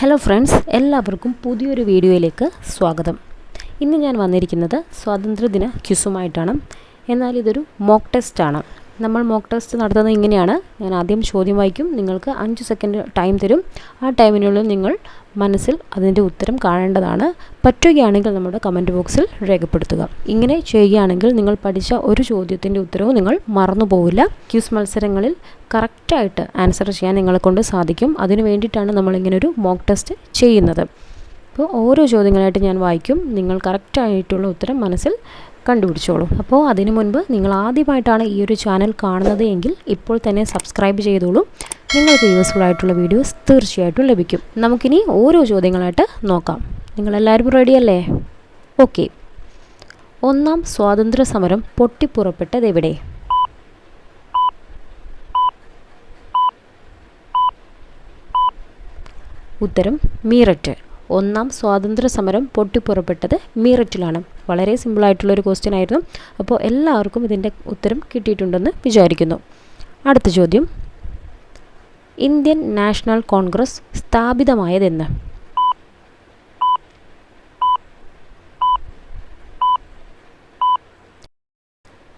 Hello friends എല്ലാവർക്കും പുതിയൊരു വീഡിയോയിലേക്ക് സ്വാഗതം. ഇന്ന് ഞാൻ വന്നിരിക്കുന്നത് സ്വാതന്ത്ര്യദിന ക്യുസുമായിട്ടാണ് എന്നാൽ ഇതൊരു മോക്ക് ടെസ്റ്റ് ആണ്. നമ്മൾ മോക്ക് ടെസ്റ്റ് നടത്തുന്നത് ഇങ്ങനെയാണ്. ഞാൻ ആദ്യം ചോദ്യം വായിക്കും. നിങ്ങൾക്ക് അഞ്ച് സെക്കൻഡ് ടൈം തരും. ആ ടൈമിനുള്ളിൽ നിങ്ങൾ മനസ്സിൽ അതിന്റെ ഉത്തരം കാണേണ്ടതാണ്. പറ്റുകയാണെങ്കിൽ നമ്മുടെ കമന്റ് ബോക്സിൽ രേഖപ്പെടുത്തുക. ഇങ്ങനെ ചെയ്യുകയാണെങ്കിൽ നിങ്ങൾ പഠിച്ച ഒരു ചോദ്യത്തിന്റെ ഉത്തരവും നിങ്ങൾ മറന്നു പോവില്ല. ക്യൂസ് മത്സരങ്ങളിൽ കറക്റ്റായിട്ട് ആൻസർ ചെയ്യാൻ നിങ്ങളെ കൊണ്ട് സാധിക്കും. അതിനു വേണ്ടിയിട്ടാണ് നമ്മളിങ്ങനെ ഒരു മോക്ക് ടെസ്റ്റ് ചെയ്യുന്നത്. അപ്പോൾ ഓരോ ചോദ്യങ്ങളായിട്ട് ഞാൻ വായിക്കും. നിങ്ങൾ കറക്റ്റായിട്ടുള്ള ഉത്തരം മനസ്സിൽ കണ്ടുപിടിച്ചോളൂ. അപ്പോൾ അതിനു മുൻപ് നിങ്ങൾ ആദ്യമായിട്ടാണ് ഈ ഒരു ചാനൽ കാണുന്നത് എങ്കിൽ ഇപ്പോൾ തന്നെ സബ്സ്ക്രൈബ് ചെയ്തോളൂ. നിങ്ങൾക്ക് യൂസ്ഫുൾ ആയിട്ടുള്ള വീഡിയോസ് തീർച്ചയായിട്ടും ലഭിക്കും. നമുക്കിനി ഓരോ ചോദ്യങ്ങളായിട്ട് നോക്കാം. നിങ്ങളെല്ലാവരും റെഡിയല്ലേ ഓക്കെ ഒന്നാം സ്വാതന്ത്ര്യ സമരം പൊട്ടിപ്പുറപ്പെട്ടത് എവിടെ? ഉത്തരം മീററ്റ്. ഒന്നാം സ്വാതന്ത്ര്യ സമരം പൊട്ടിപ്പുറപ്പെട്ടത് മീററ്റിലാണ്. വളരെ സിമ്പിളായിട്ടുള്ളൊരു ക്വസ്റ്റ്യൻ ആയിരുന്നു. അപ്പോൾ എല്ലാവർക്കും ഇതിന്റെ ഉത്തരം കിട്ടിയിട്ടുണ്ടെന്ന് വിചാരിക്കുന്നു. അടുത്ത ചോദ്യം. ഇന്ത്യൻ നാഷണൽ കോൺഗ്രസ് സ്ഥാപിതമായതെന്ന്.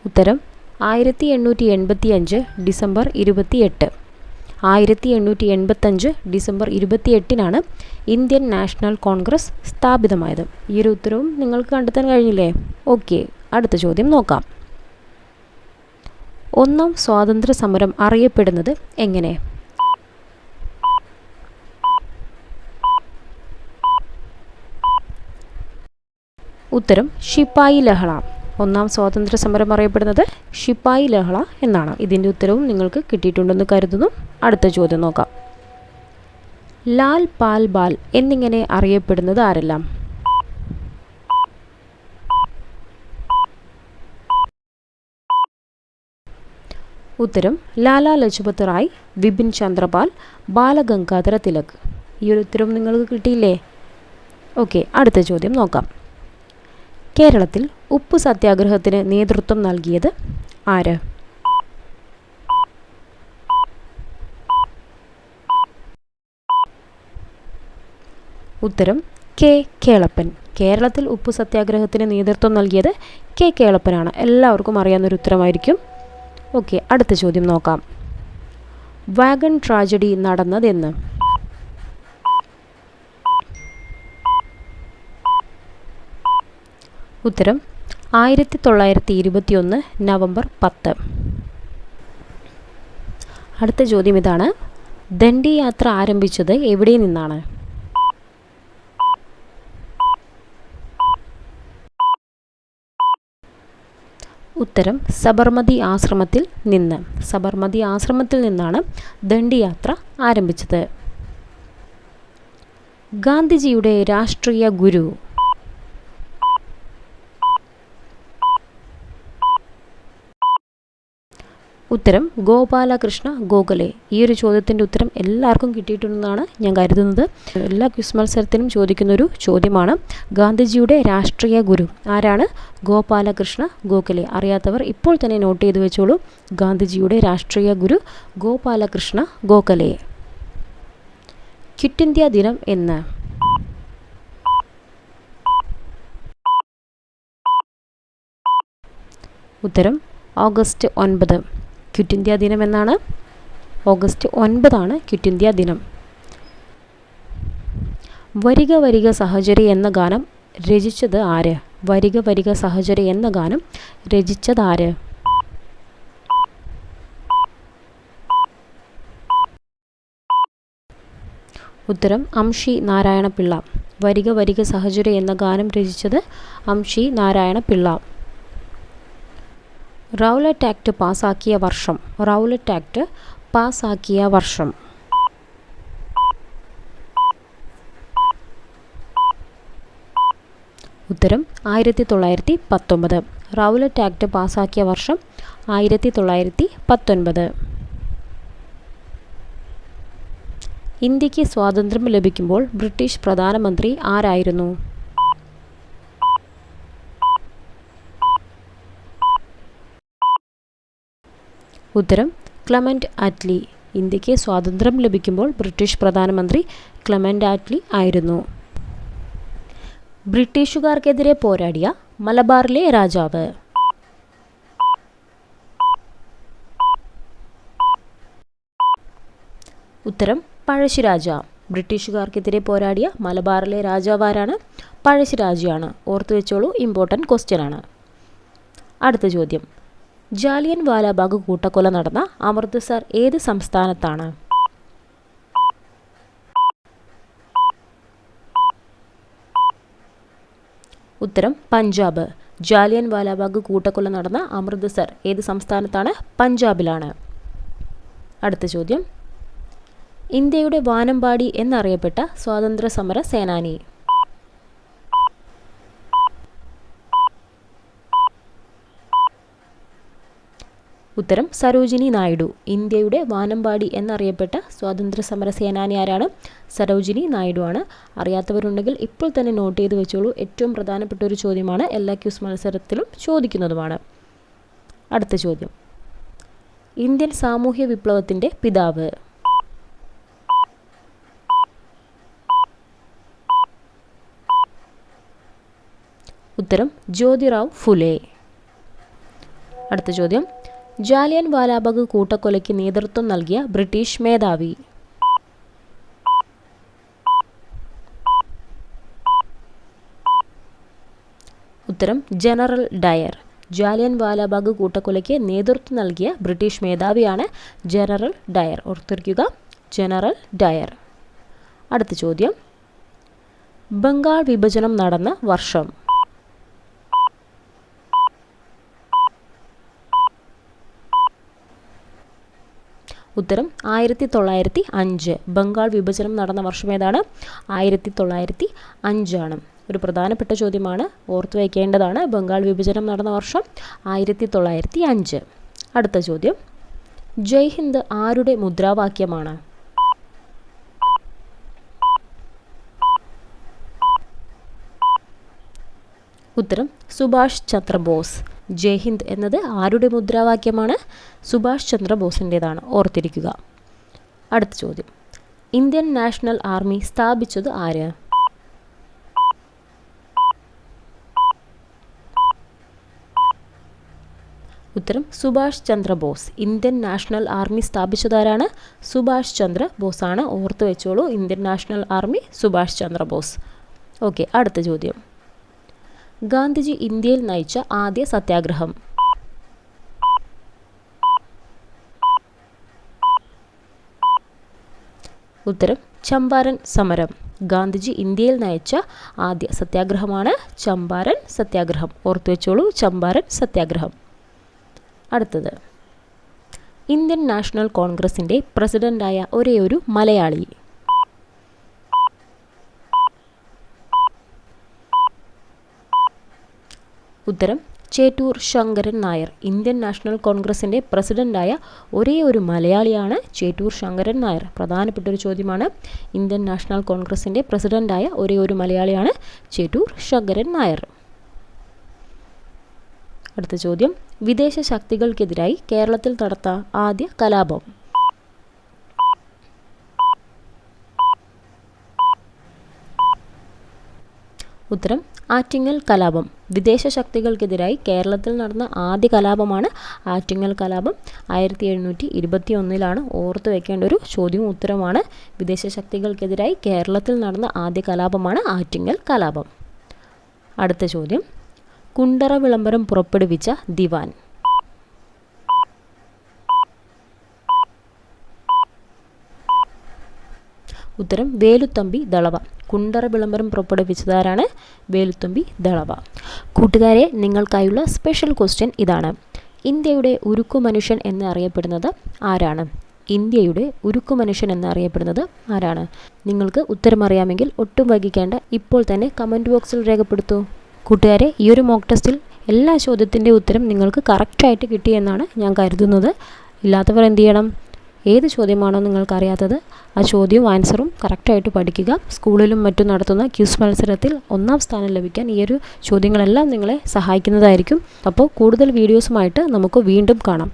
ഉത്തരം. ആയിരത്തി എണ്ണൂറ്റി എൺപത്തി അഞ്ച് ഡിസംബർ ഇരുപത്തി എട്ട് ആയിരത്തി എണ്ണൂറ്റി എൺപത്തഞ്ച് ഡിസംബർ ഇരുപത്തിയെട്ടിനാണ് ഇന്ത്യൻ നാഷണൽ കോൺഗ്രസ് സ്ഥാപിതമായത്. ഈ ഒരു ഉത്തരവും നിങ്ങൾക്ക് കണ്ടെത്താൻ കഴിഞ്ഞില്ലേ? ഓക്കെ അടുത്ത ചോദ്യം നോക്കാം. ഒന്നാം സ്വാതന്ത്ര്യ സമരം അറിയപ്പെടുന്നത് എങ്ങനെ? ഉത്തരം ഷിപ്പായി ലഹള. ഒന്നാം സ്വാതന്ത്ര്യ സമരം അറിയപ്പെടുന്നത് ഷിപ്പായി ലഹള എന്നാണ്. ഇതിന്റെ ഉത്തരവും നിങ്ങൾക്ക് കിട്ടിയിട്ടുണ്ടെന്ന് കരുതുന്നു. അടുത്ത ചോദ്യം നോക്കാം. ലാൽ പാൽ ബാൽ എന്നിങ്ങനെ അറിയപ്പെടുന്നത് ആരെല്ലാം? ഉത്തരം ലാലാ ലജ്പത് റായ് വിപിൻ ചന്ദ്രപാൽ ബാലഗംഗാധര തിലക്. ഈ ഒരു ഉത്തരം നിങ്ങൾക്ക് കിട്ടിയില്ലേ? ഓക്കെ അടുത്ത ചോദ്യം നോക്കാം. കേരളത്തിൽ ഉപ്പ് സത്യാഗ്രഹത്തിന് നേതൃത്വം നൽകിയത് ആര്? ഉത്തരം കെ. കേളപ്പൻ. കേരളത്തിൽ ഉപ്പ് സത്യാഗ്രഹത്തിന് നേതൃത്വം നൽകിയത് കെ. കേളപ്പനാണ്. എല്ലാവർക്കും അറിയാവുന്നൊരു ഉത്തരമായിരിക്കും. ഓക്കെ അടുത്ത ചോദ്യം നോക്കാം. വാഗൺ ട്രാജഡി നടന്നതെന്ന്. ഉത്തരം ആയിരത്തി തൊള്ളായിരത്തി ഇരുപത്തിയൊന്ന് നവംബർ പത്ത്. അടുത്ത ചോദ്യം ഇതാണ്. ദണ്ഡി യാത്ര ആരംഭിച്ചത് എവിടെ നിന്നാണ്? ഉത്തരം സബർമതി ആശ്രമത്തിൽ നിന്ന്. സബർമതി ആശ്രമത്തിൽ നിന്നാണ് ദണ്ഡിയാത്ര ആരംഭിച്ചത്. ഗാന്ധിജിയുടെ രാഷ്ട്രീയ ഗുരു ഉത്തരം ഗോപാലകൃഷ്ണ ഗോഖലെ. ഈ ഒരു ചോദ്യത്തിന്റെ ഉത്തരം എല്ലാവർക്കും കിട്ടിയിട്ടുണ്ടെന്നാണ് ഞാൻ കരുതുന്നത്. എല്ലാ ക്വിസ് മത്സരത്തിനും ചോദിക്കുന്ന ഒരു ചോദ്യമാണ്. ഗാന്ധിജിയുടെ രാഷ്ട്രീയ ഗുരു ആരാണ്? ഗോപാലകൃഷ്ണ ഗോഖലെ. അറിയാത്തവർ ഇപ്പോൾ തന്നെ നോട്ട് ചെയ്ത് വെച്ചോളൂ. ഗാന്ധിജിയുടെ രാഷ്ട്രീയ ഗുരു ഗോപാലകൃഷ്ണ ഗോഖലെ. ക്വിറ്റ് ഇന്ത്യ ദിനം എന്ന്. ഉത്തരം ഓഗസ്റ്റ് ഒൻപത്. ക്വിറ്റ് ഇന്ത്യ ദിനം എന്നാണ്. ഓഗസ്റ്റ് ഒൻപതാണ് ക്വിറ്റ് ഇന്ത്യ ദിനം. വരിക വരിക സഹചരി എന്ന ഗാനം രചിച്ചത് ആര്? വരിക വരിക സഹചരി എന്ന ഗാനം രചിച്ചത് ആര്? ഉത്തരം അംഷി നാരായണ പിള്ള വരിക വരിക സഹചരി എന്ന ഗാനം രചിച്ചത് അംഷി നാരായണപിള്ള. റൗലറ്റ് ആക്ട് പാസാക്കിയ വർഷം. റൗലറ്റ് ആക്ട് പാസാക്കിയ വർഷം. ഉത്തരം ആയിരത്തി തൊള്ളായിരത്തി പത്തൊമ്പത് റൗലറ്റ് ആക്ട് പാസാക്കിയ വർഷം ആയിരത്തി തൊള്ളായിരത്തി പത്തൊൻപത് ഇന്ത്യയ്ക്ക് സ്വാതന്ത്ര്യം ലഭിക്കുമ്പോൾ ബ്രിട്ടീഷ് പ്രധാനമന്ത്രി ആരായിരുന്നു? ഉത്തരം ക്ലമന്റ് ആറ്റ്ലി. ഇന്ത്യയ്ക്ക് സ്വാതന്ത്ര്യം ലഭിക്കുമ്പോൾ ബ്രിട്ടീഷ് പ്രധാനമന്ത്രി ക്ലമന്റ് ആറ്റ്ലി ആയിരുന്നു. ബ്രിട്ടീഷുകാർക്കെതിരെ പോരാടിയ മലബാറിലെ രാജാവ്. ഉത്തരം പഴശ്ശിരാജ. ബ്രിട്ടീഷുകാർക്കെതിരെ പോരാടിയ മലബാറിലെ രാജാവാരാണ് പഴശ്ശിരാജയാണ്. ഓർത്തു വെച്ചോളൂ ഇമ്പോർട്ടന്റ് ക്വസ്റ്റ്യൻ ആണ്. അടുത്ത ചോദ്യം. ജാലിയൻ വാലാബാഗ് കൂട്ടക്കൊല നടന്ന അമൃത്സർ ഏത് സംസ്ഥാനത്താണ്? ഉത്തരം പഞ്ചാബ്. ജാലിയൻ വാലാബാഗ് കൂട്ടക്കൊല നടന്ന അമൃത്സർ ഏത് സംസ്ഥാനത്താണ്? പഞ്ചാബിലാണ്. അടുത്ത ചോദ്യം. ഇന്ത്യയുടെ വാനമ്പാടി എന്നറിയപ്പെട്ട സ്വാതന്ത്ര്യ സമര സേനാനി. ഉത്തരം സരോജിനി നായിഡു. ഇന്ത്യയുടെ വാനമ്പാടി എന്നറിയപ്പെട്ട സ്വാതന്ത്ര്യ സമര സേനാനി ആരാണ് സരോജിനി നായിഡു ആണ് അറിയാത്തവരുണ്ടെങ്കിൽ ഇപ്പോൾ തന്നെ നോട്ട് ചെയ്ത് വെച്ചോളൂ. ഏറ്റവും പ്രധാനപ്പെട്ട ഒരു ചോദ്യമാണ് എല്ലാ ക്യൂസ് മത്സരത്തിലും ചോദിക്കുന്നതുമാണ്. അടുത്ത ചോദ്യം. ഇന്ത്യൻ സാമൂഹ്യ വിപ്ലവത്തിന്റെ പിതാവ്. ഉത്തരം ജ്യോതിറാവ് ഫുലെ. അടുത്ത ചോദ്യം. ജാലിയൻ വാലാബാഗ് കൂട്ടക്കൊലയ്ക്ക് നേതൃത്വം നൽകിയ ബ്രിട്ടീഷ് മേധാവി. ഉത്തരം ജനറൽ ഡയർ. ജാലിയൻ വാലാബാഗ് കൂട്ടക്കൊലയ്ക്ക് നേതൃത്വം നൽകിയ ബ്രിട്ടീഷ് മേധാവിയാണ് ജനറൽ ഡയർ. ഓർത്തിരിക്കുക ജനറൽ ഡയർ. അടുത്ത ചോദ്യം. ബംഗാൾ വിഭജനം നടന്ന വർഷം. ഉത്തരം ആയിരത്തി തൊള്ളായിരത്തി അഞ്ച് ബംഗാൾ വിഭജനം നടന്ന വർഷം ഏതാണ്? ആയിരത്തി തൊള്ളായിരത്തി അഞ്ചാണ് ഒരു പ്രധാനപ്പെട്ട ചോദ്യമാണ്. ഓർത്തു വയ്ക്കേണ്ടതാണ്. ബംഗാൾ വിഭജനം നടന്ന വർഷം ആയിരത്തി തൊള്ളായിരത്തി അഞ്ച് അടുത്ത ചോദ്യം. ജയ് ഹിന്ദ് ആരുടെ മുദ്രാവാക്യമാണ്? ഉത്തരം സുഭാഷ് ചന്ദ്രബോസ്. ജയ് ഹിന്ദ് എന്നത് ആരുടെ മുദ്രാവാക്യമാണ്? സുഭാഷ് ചന്ദ്രബോസിന്റേതാണ് ഓർത്തിരിക്കുക. അടുത്ത ചോദ്യം. ഇന്ത്യൻ നാഷണൽ ആർമി സ്ഥാപിച്ചത് ആര്? ഉത്തരം Subhash Chandra Bose Indian National Army സ്ഥാപിച്ചതാരാണ് Subhash Chandra ബോസാണ് ഓർത്തു വെച്ചോളൂ. Indian National Army Subhash Chandra Bose okay അടുത്ത ചോദ്യം. ഗാന്ധിജി ഇന്ത്യയിൽ നയിച്ച ആദ്യ സത്യാഗ്രഹം. ഉത്തരം ചമ്പാരൻ സമരം. ഗാന്ധിജി ഇന്ത്യയിൽ നയിച്ച ആദ്യ സത്യാഗ്രഹമാണ് ചമ്പാരൻ സത്യാഗ്രഹം. ഓർത്തു വെച്ചോളൂ ചമ്പാരൻ സത്യാഗ്രഹം. അടുത്തത്. ഇന്ത്യൻ നാഷണൽ കോൺഗ്രസിന്റെ പ്രസിഡന്റായ ഒരേയൊരു മലയാളി. ഉത്തരം ചേറ്റൂർ ശങ്കരൻ നായർ. ഇന്ത്യൻ നാഷണൽ കോൺഗ്രസിന്റെ പ്രസിഡന്റായ ഒരേ ഒരു മലയാളിയാണ് ചേറ്റൂർ ശങ്കരൻ നായർ. പ്രധാനപ്പെട്ട ഒരു ചോദ്യമാണ് ഇന്ത്യൻ നാഷണൽ കോൺഗ്രസിന്റെ പ്രസിഡന്റായ ഒരേ ഒരു മലയാളിയാണ് ചേറ്റൂർ ശങ്കരൻ നായർ. അടുത്ത ചോദ്യം വിദേശ ശക്തികൾക്കെതിരായി കേരളത്തിൽ നടത്ത ആദ്യ കലാപം. ഉത്തരം ആറ്റിങ്ങൽ കലാപം. വിദേശ ശക്തികൾക്കെതിരായി കേരളത്തിൽ നടന്ന ആദ്യ കലാപമാണ് ആറ്റിങ്ങൽ കലാപം. ആയിരത്തി എഴുന്നൂറ്റി ഇരുപത്തി ഒന്നിലാണ് ഓർത്തു വെക്കേണ്ട ഒരു ചോദ്യവും ഉത്തരമാണ്. വിദേശ ശക്തികൾക്കെതിരായി കേരളത്തിൽ നടന്ന ആദ്യ കലാപമാണ് ആറ്റിങ്ങൽ കലാപം. അടുത്ത ചോദ്യം കുണ്ടറ വിളംബരം പുറപ്പെടുവിച്ച ദിവാൻ. ഉത്തരം വേലുത്തമ്പി ദളവ. കുണ്ടറ വിളംബരം പുറപ്പെടുവിച്ചതാരാണ്? വേലുത്തുമ്പി ദളവ. കൂട്ടുകാരെ നിങ്ങൾക്കായുള്ള സ്പെഷ്യൽ ക്വസ്റ്റ്യൻ ഇതാണ്. ഇന്ത്യയുടെ ഉരുക്കു മനുഷ്യൻ എന്നറിയപ്പെടുന്നത് ആരാണ്? ഇന്ത്യയുടെ ഉരുക്കു മനുഷ്യൻ എന്നറിയപ്പെടുന്നത് ആരാണ്? നിങ്ങൾക്ക് ഉത്തരം അറിയാമെങ്കിൽ ഒട്ടും വൈകിക്കേണ്ട. ഇപ്പോൾ തന്നെ കമന്റ് ബോക്സിൽ രേഖപ്പെടുത്തൂ. കൂട്ടുകാരെ ഈ ഒരു മോക്ക് ടെസ്റ്റിൽ എല്ലാ ചോദ്യത്തിന്റെ ഉത്തരം നിങ്ങൾക്ക് കറക്റ്റായിട്ട് കിട്ടിയെന്നാണ് ഞാൻ കരുതുന്നത്. ഇല്ലാത്തവർ എന്ത് ചെയ്യണം? ഏത് ചോദ്യമാണോ നിങ്ങൾക്കറിയാത്തത് ആ ചോദ്യവും ആൻസറും കറക്റ്റായിട്ട് പഠിക്കുക. സ്കൂളിലും മറ്റും നടത്തുന്ന ക്യൂസ് മത്സരത്തിൽ ഒന്നാം സ്ഥാനം ലഭിക്കാൻ ഈ ഒരു ചോദ്യങ്ങളെല്ലാം നിങ്ങളെ സഹായിക്കുന്നതായിരിക്കും. അപ്പോൾ കൂടുതൽ വീഡിയോസുമായിട്ട് നമുക്ക് വീണ്ടും കാണാം.